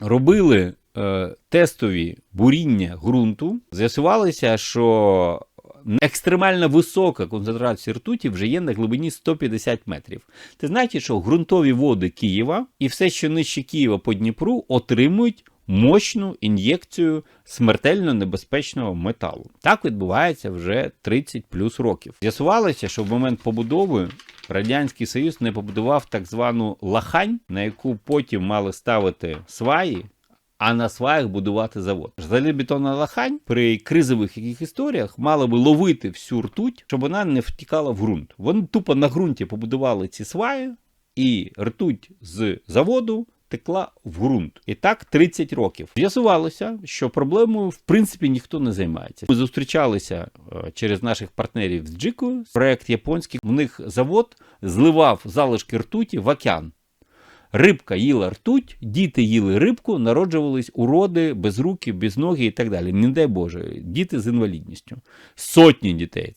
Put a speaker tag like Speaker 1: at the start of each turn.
Speaker 1: робили е, тестові буріння ґрунту, з'ясувалося, що екстремально висока концентрація ртуті вже є на глибині 150 метрів. Це значить, що ґрунтові води Києва і все, що нижче Києва по Дніпру, отримують мощну ін'єкцію смертельно небезпечного металу. Так відбувається вже 30 плюс років. З'ясувалося, що в момент побудови Радянський Союз не побудував так звану лахань, на яку потім мали ставити сваї. А на сваях будувати завод. Залібетонна лахань при кризових яких історіях мала би ловити всю ртуть, щоб вона не втікала в ґрунт. Вони тупо на ґрунті побудували ці сваї, і ртуть з заводу текла в ґрунт. І так 30 років. З'ясувалося, що проблемою в принципі ніхто не займається. Ми зустрічалися е, через наших партнерів з Джикою. Проект японський. В них завод зливав залишки ртуті в океан. Рибка їла ртуть, діти їли рибку, народжувались уроди без руки, без ноги і так далі. Не дай Боже, діти з інвалідністю. Сотні дітей.